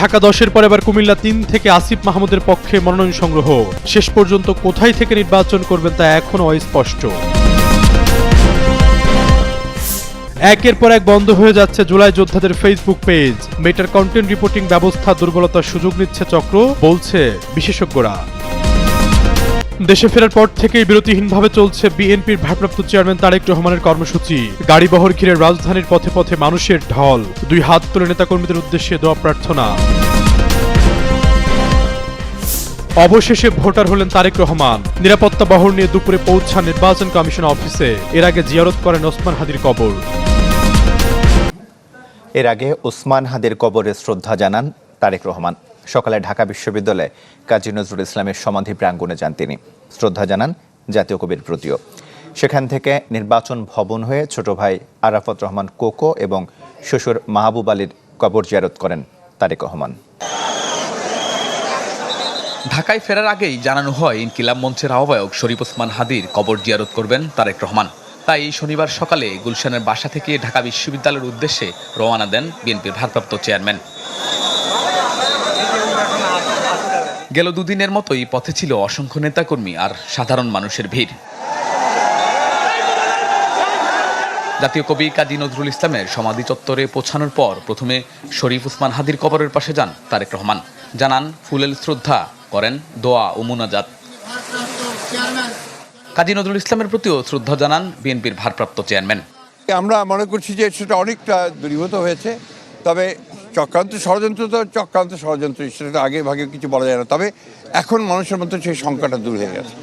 ঢাকা দশের পর এবার কুমিল্লা তিন থেকে আসিফ মাহমুদের পক্ষে মনোনয়ন সংগ্রহ। শেষ পর্যন্ত কোথায় থেকে নির্বাচন করবেন তা এখনও অস্পষ্ট। একের পর এক বন্ধ হয়ে যাচ্ছে জুলাই যোদ্ধাদের ফেসবুক পেজ মেটার কন্টেন্ট রিপোর্টিং ব্যবস্থা দুর্বলতার সুযোগ নিচ্ছে চক্র, বলছে বিশেষজ্ঞরা। দেশে ফেরার পর থেকেই বিরতিহীনভাবে চলছে বিএনপির ভারপ্রাপ্ত চেয়ারম্যান তারেক রহমানের কর্মসূচি। গাড়িবহর ঘিরে রাজধানীর পথে পথে মানুষের ঢল। দুই হাত তুলে নেতাকর্মীদের উদ্দেশ্যে দোয়া প্রার্থনা। অবশেষে ভোটার হলেন তারেক রহমান। নিরাপত্তা বহর নিয়ে দুপুরে পৌঁছান নির্বাচন কমিশন অফিসে। এর আগে জিয়ারত করেন ওসমান হাদির কবর। এর আগে ওসমান হাদের কবরে শ্রদ্ধা জানান তারেক রহমান। সকালে ঢাকা বিশ্ববিদ্যালয়ে কাজী নজরুল ইসলামের সমাধি প্রাঙ্গণে যান তিনি। শ্রদ্ধা জানান জাতীয় কবির প্রতিও। সেখান থেকে নির্বাচন ভবন হয়ে ছোট ভাই আরাফত রহমান কোকো এবং শ্বশুর মাহবুব আলীর কবর জিয়ারত করেন তারেক রহমান। ঢাকায় ফেরার আগেই জানানো হয়, ইনকিলাব মঞ্চের আহ্বায়ক শরীফ ওসমান হাদির কবর জিয়ারত করবেন তারেক রহমান। তাই শনিবার সকালে গুলশানের বাসা থেকে ঢাকা বিশ্ববিদ্যালয়ের উদ্দেশ্যে রওনা দেন বিএনপির ভারপ্রাপ্ত চেয়ারম্যান। গেল দুদিনের মতোই পথে ছিল অসংখ্য নেতাকর্মী আর সাধারণ মানুষের ভিড়। জাতীয় কবি কাজী নজরুল ইসলামের সমাধি চত্বরে পৌঁছানোর পর প্রথমে শরীফ উসমান হাদির কবরের পাশে যান তারেক রহমান। জানান, ফুলেল শ্রদ্ধা করেন দোয়া ও মুনাজাত। কাজী নজরুল ইসলামের প্রতিও শ্রদ্ধা জানান বিএনপির ভারপ্রাপ্ত চেয়ারম্যান। আমরা মনে করছি যে সেটা অনেকটা দূরীভূত হয়েছে, তবে চক্রান্ত ষড়যন্ত্র তো চক্রান্ত ষড়যন্ত্র, সেটা আগে ভাগে কিছু বলা যায় না। তবে এখন মানুষের মধ্যে সেই সংখ্যাটা দূর হয়ে গেছে।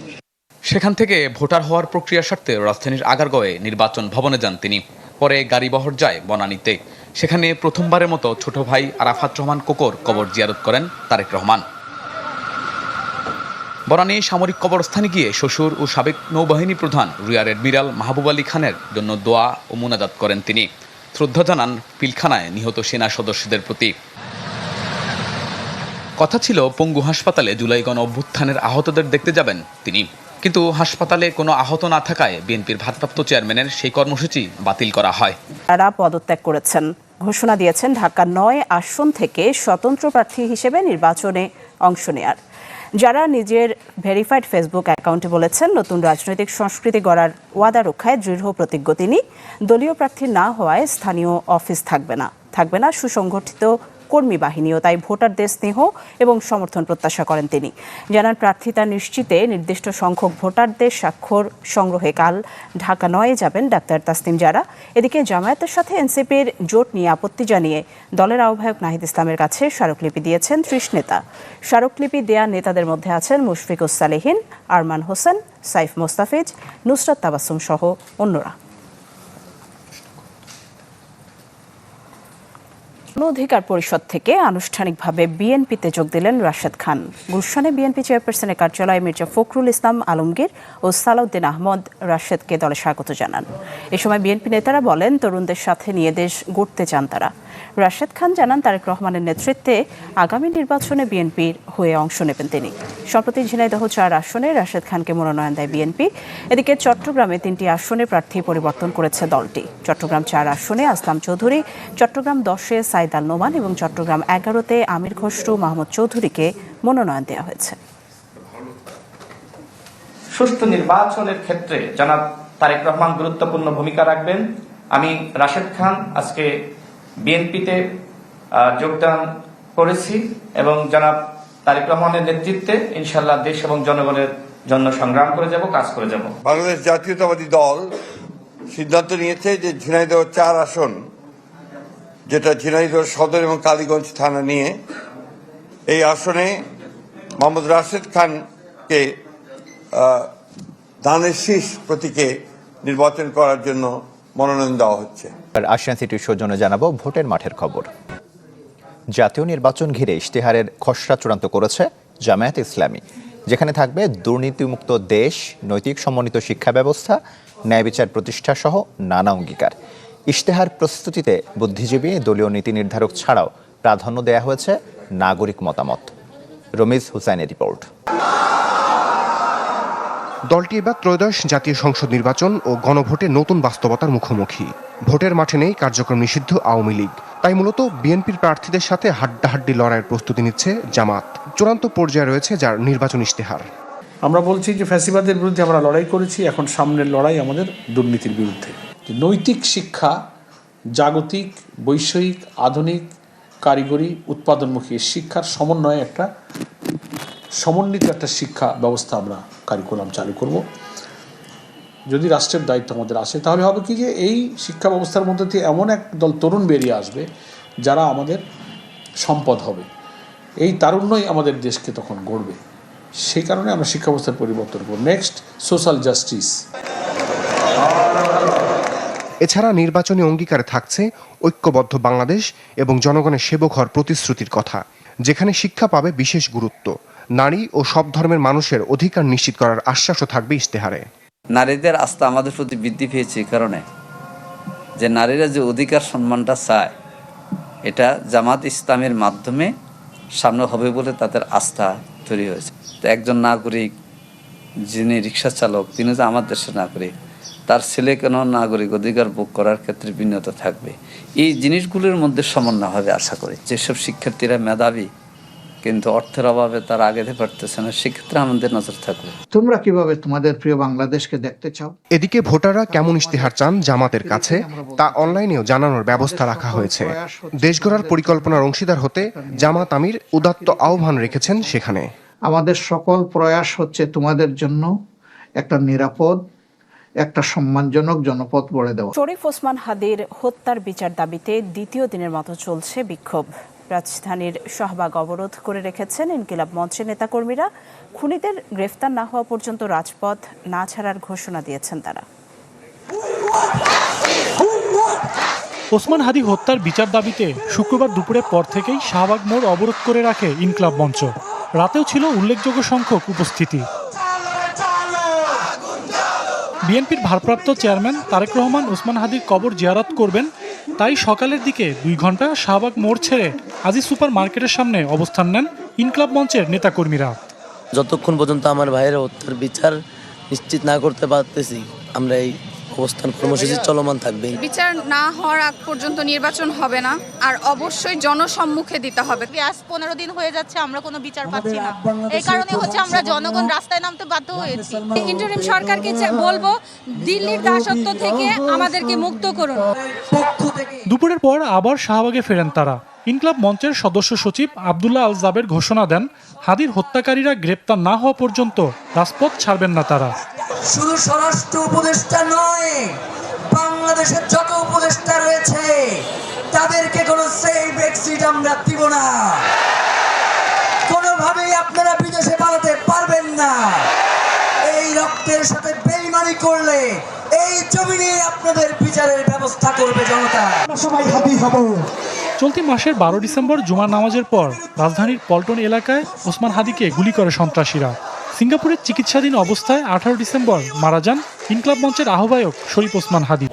সেখান থেকে ভোটার হওয়ার প্রক্রিয়া স্বার্থে রাজধানীর আগারগাঁওয়ে নির্বাচন ভবনে যান তিনি। পরে গাড়িবহর যায় বনানীতে। সেখানে প্রথমবারের মতো ছোট ভাই আরাফাত রহমান কোকর কবর জিয়ারত করেন তারেক রহমান। বনানী সামরিক কবরস্থানে গিয়ে শ্বশুর ও সাবেক নৌবাহিনী প্রধান রিয়ার এডমিরাল মাহবুব আলী খানের জন্য দোয়া ও মোনাজাত করেন তিনি। শ্রদ্ধা জানান পিলখানায় নিহত সেনা সদস্যদের প্রতি। কথা ছিল, পঙ্গু হাসপাতালে জুলাই গণ অভ্যুত্থানের আহতদের দেখতে যাবেন তিনি। কিন্তু হাসপাতালে কোনো আহত না থাকায় বিএনপির ভারপ্রাপ্ত চেয়ারম্যানের সেই কর্মসূচি বাতিল করা হয়। তারা পদত্যাগ করেছেন। ঘোষণা দিয়েছেন ঢাকা নয় আসন থেকে স্বতন্ত্র প্রার্থী হিসেবে নির্বাচনে অংশ নেয়ার। যারা নিজের ভেরিফাইড ফেসবুক অ্যাকাউন্টে বলেছেন, নতুন রাজনৈতিক সংস্কৃতি গড়ার ওয়াদা রক্ষায় দৃঢ় প্রতিজ্ঞ তিনি। দলীয় প্রার্থী না হওয়ায় স্থানীয় অফিস থাকবে না। থাকবে না, সুসংগঠিত কর্মী বাহিনীও তাই ভোটারদের স্নেহ এবং সমর্থন প্রত্যাশা করেন তিনি। জানান প্রার্থিতা নিশ্চিতে নির্দিষ্ট সংখ্যক ভোটারদের স্বাক্ষর সংগ্রহে কাল ঢাকা নয়ে যাবেন ডাক্তার তাসনিম জারা। এদিকে জামায়াতের সাথে এনসিপির জোট নিয়ে আপত্তি জানিয়ে দলের আহ্বায়ক নাহিদ ইসলামের কাছে স্মারকলিপি দিয়েছেন ত্রিশ নেতা। স্মারকলিপি দেয়া নেতাদের মধ্যে আছেন মুশফিকুস সালেহিন, আরমান হোসেন, সাইফ মোস্তাফিজ, নুসরাত তাবাসুম সহ অন্যরা। অধিকার পরিষদ থেকে আনুষ্ঠানিকভাবে বিএনপিতে যোগ দিলেন রাশেদ খান। গুলশানে বিএনপি চেয়ারপারসনের কার্যালয়ে মির্জা ফখরুল ইসলাম আলমগীর ও সালাউদ্দিন আহমদ রাশেদকে দলে স্বাগত জানান। এ সময় বিএনপি নেতারা বলেন, তরুণদের সাথে নিয়ে দেশ গড়তে চান তারা। রাশেদ খান জানান, তারেক রহমানের নেতৃত্বে আগামী নির্বাচনে বিএনপির হয়ে অংশ নেবেন তিনি। সম্প্রতি ঝিনাইদহ চার আসনে রাশেদ খানকে মনোনয়ন দেয় বিএনপি। এদিকে চট্টগ্রামে তিনটি আসনে প্রার্থী পরিবর্তন করেছে দলটি। চট্টগ্রাম চার আসনে আসলাম চৌধুরী, চট্টগ্রাম দশে সাইদ আল নোমান এবং চট্টগ্রাম এগারোতে আমির খসরু মাহমুদ চৌধুরীকে মনোনয়ন দেওয়া হয়েছে। সুস্থ নির্বাচনের ক্ষেত্রে জনাব তারেক রহমান গুরুত্বপূর্ণ ভূমিকা রাখবেন। আমি রাশেদ খান আজকে বিএনপিতে যোগদান করেছি এবং জনাব তারেক রহমানের নেতৃত্বে ইনশাল্লাহ দেশ এবং জনগণের জন্য সংগ্রাম করে যাব কাজ করে যাব। বাংলাদেশ জাতীয়তাবাদী দল সিদ্ধান্ত নিয়েছে যে ঝিনাইদহ চার আসন যেটা ঝিনাইদহ সদর এবং কালীগঞ্জ থানা নিয়ে এই আসনে মোহাম্মদ রাশেদ খানকে ধানের শীষ প্রতীকে নির্বাচন করার জন্য মনোনয়ন দেওয়া হচ্ছে। আশিয়ান সিটির সৌজন্যে জানাব ভোটের মাঠের খবর। জাতীয় নির্বাচন ঘিরে ইশতেহারের খসড়া চূড়ান্ত করেছে জামায়াত ইসলামী। যেখানে থাকবে দুর্নীতিমুক্ত দেশ, নৈতিক সমন্বিত শিক্ষা ব্যবস্থা, ন্যায় বিচার প্রতিষ্ঠা সহ নানা অঙ্গীকার। ইশতেহার প্রস্তুতিতে বুদ্ধিজীবী দলীয় নীতি নির্ধারক ছাড়াও প্রাধান্য দেয়া হয়েছে নাগরিক মতামত। রমিজ হুসাইনের রিপোর্ট। দলটি এবার ত্রয়োদশ জাতীয় সংসদ নির্বাচন ও গণভোটে নতুন বাস্তবতার মুখোমুখি। ভোটের মাঠে নেই কার্যক্রম নিষিদ্ধ আওয়ামী লীগ। তাই মূলত বিএনপির প্রার্থীদের সাথে হাড্ডাহাড্ডি লড়াইয়ের প্রস্তুতি নিচ্ছে জামাত। চূড়ান্ত পর্যায়ে রয়েছে যার নির্বাচন ইশতেহার। আমরা বলছি যে ফ্যাসিবাদের বিরুদ্ধে আমরা লড়াই করেছি এখন সামনের লড়াই আমাদের দুর্নীতির বিরুদ্ধে। নৈতিক শিক্ষা, জাগতিক, বৈষয়িক, আধুনিক, কারিগরি উৎপাদনমুখী শিক্ষার সমন্বয়ে একটা সমন্বিত একটা শিক্ষা ব্যবস্থা আমরা কারিকুলাম চালু করব। যদি রাষ্ট্রের দায়িত্ব আমাদের আসে, তাহলে হবে কি যে এই শিক্ষা ব্যবস্থার মধ্যে দিয়ে এমন এক দল তরুণ বেরিয়ে আসবে যারা আমাদের সম্পদ হবে। এই তারুণ্যই আমাদের দেশকে তখন গড়বে। সেই কারণে আমরা শিক্ষা ব্যবস্থার পরিবর্তন করব। নেক্সট সোশ্যাল জাস্টিস এছাড়া নির্বাচনী অঙ্গীকারে থাকছে ঐক্যবদ্ধ বাংলাদেশ এবং জনগণের সেবক হওয়ার প্রতিশ্রুতির কথা, যেখানে শিক্ষা পাবে বিশেষ গুরুত্ব। নারী ও সব ধর্মের মানুষের অধিকার নিশ্চিত করার আশ্বাসও থাকবে ইশতেহারে। নারীদের আস্থা আমাদের প্রতি বৃদ্ধি পেয়েছে এই কারণে, যে নারীরা যে অধিকার সম্মানটা চায়, এটা জামাত ইসলামের মাধ্যমে সামনে হবে বলে তাদের আস্থা তৈরি হয়েছে। তো একজন নাগরিক, যিনি রিক্সা চালক, তিনি যে আমার দেশের নাগরিক তার ছেলে কেন নাগরিক অধিকার ভোগ করার ক্ষেত্রে ভিন্নতা থাকবে? এই জিনিসগুলোর মধ্যে সমন্বয় হবে আশা করি। যেসব শিক্ষার্থীরা মেধাবী কিন্তু অর্থের অভাবে তারা আগে যেতে পারতেছে না সেক্ষেত্রে আমাদের নজর থাকবে। তোমরা কীভাবে তোমাদের প্রিয় বাংলাদেশকে দেখতে চাও? এদিকে ভোটাররা কেমন ইশতেহার চান জামাতের কাছে তা অনলাইনেও জানানোর ব্যবস্থা রাখা হয়েছে। দেশ গড়ার পরিকল্পনার অংশীদার হতে জামাত আমির উদাত্ত আহ্বান রেখেছেন সেখানে। আমাদের সকল প্রয়াস হচ্ছে তোমাদের জন্য একটা নিরাপদ একটা সম্মানজনক জনপদ গড়ে দেওয়া। শরীফ ওসমান হাদির হত্যার বিচার দাবিতে দ্বিতীয় দিনের মতো চলছে বিক্ষোভ। রাজধানীর শাহবাগ অবরোধ করে রেখেছেন ইনকিলাব মঞ্চের নেতাকর্মীরা। খুনিদের গ্রেফতার না হওয়া পর্যন্ত রাজপথ না ছাড়ার ঘোষণা দিয়েছেন তারা। ওসমান হাদি হত্যার বিচার দাবিতে শুক্রবার দুপুরের পর থেকেই শাহবাগ মোড় অবরোধ করে রাখে ইনকলাব মঞ্চ। রাতেও ছিল উল্লেখযোগ্য সংখ্যক উপস্থিতি। বিএনপির ভারপ্রাপ্ত চেয়ারম্যান তারেক রহমান ওসমান হাদির কবর জিয়ারত করবেন। তাই সকালের দিকে দুই ঘণ্টা শাহবাগ মোড় ছেড়ে আজি সুপার মার্কেটের সামনে অবস্থান নেন ইনকলাব মঞ্চের নেতাকর্মীরা। যতক্ষণ পর্যন্ত আমার ভাইয়ের হত্যার বিচার নিশ্চিত না করতে পারতেছি, আমরা এই অবস্থান কর্মসূচি চলমান থাকবে। বিচার না হওয়ার আগ পর্যন্ত নির্বাচন হবে না আর অবশ্যই জনসম্মুখে দিতে হবে। আজ পনেরো দিন হয়ে যাচ্ছে আমরা কোনো বিচার পাচ্ছি না। এই কারণে হচ্ছে আমরা জনগণ রাস্তায় নামতে বাধ্য হয়েছি। ইন্টারিম সরকারকে বলব দিল্লির দাসত্ব থেকে আমাদেরকে মুক্ত করুন। দুপুরের পর আবার শাহবাগে ফেরেন তারা। ইনকলাব মঞ্চের সদস্য সচিব আবদুল্লাহ আল জাবের ঘোষণা দেন হাদির হত্যাকারীরা গ্রেপ্তার না হওয়া পর্যন্ত রাজপথ ছাড়বেন না তারা। শুধু স্বরাষ্ট্র উপদেষ্টা নয় বাংলাদেশের যত উপদেষ্টা রয়েছে তাদেরকে কোনো সেফ এক্সিট আমরা দিব না। কোনোভাবেই আপনারা বিদেশে পালাতে পারবেন না। এই রক্তের সাথে বেইমানি করলে এই জমি নিয়ে আপনাদের বিচারের ব্যবস্থা করবে জনতা। সবাই হাবি হব। চলতি মাসের বারো ডিসেম্বর জুমার নামাজের পর রাজধানীর পল্টন এলাকায় ওসমান হাদিকে গুলি করে সন্ত্রাসীরা। সিঙ্গাপুরের চিকিৎসাধীন অবস্থায় আঠারো ডিসেম্বর মারা যান ইনকলাব মঞ্চের আহ্বায়ক শরীফ ওসমান হাদি।